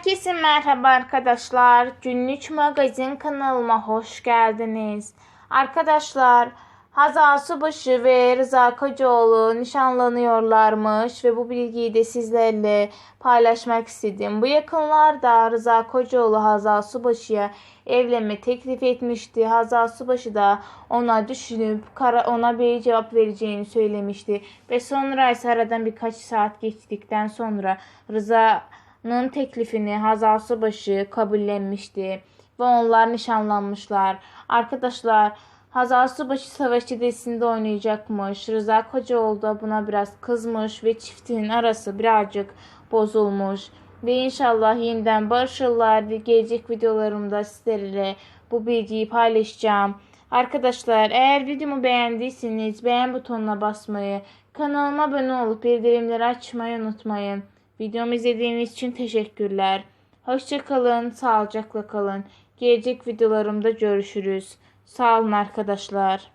Herkese merhaba arkadaşlar. Günlük Magazin kanalıma hoş geldiniz. Arkadaşlar Hazal Subaşı ve Rıza Kocaoğlu nişanlanıyorlarmış ve bu bilgiyi de sizlerle paylaşmak istedim. Bu yakınlarda Rıza Kocaoğlu Hazal Subaşı'ya evlenme teklif etmişti. Hazal Subaşı da ona düşünüp kara- ona bir cevap vereceğini söylemişti. Ve sonra ise aradan birkaç saat geçtikten sonra Rıza'nın teklifini Hazal Subaşı kabullenmişti. Ve onlar nişanlanmışlar. Arkadaşlar Hazal Subaşı savaş dizisinde oynayacakmış. Rıza Kocaoğlu da buna biraz kızmış ve çiftinin arası birazcık bozulmuş. Ve inşallah yeniden barışırlar. Gelecek videolarımda sizlerle bu bilgiyi paylaşacağım. Arkadaşlar eğer videomu beğendiyseniz beğen butonuna basmayı, kanalıma abone olup bildirimleri açmayı unutmayın. Videomu izlediğiniz için teşekkürler. Hoşçakalın, sağlıcakla kalın. Gelecek videolarımda görüşürüz. Sağ olun arkadaşlar.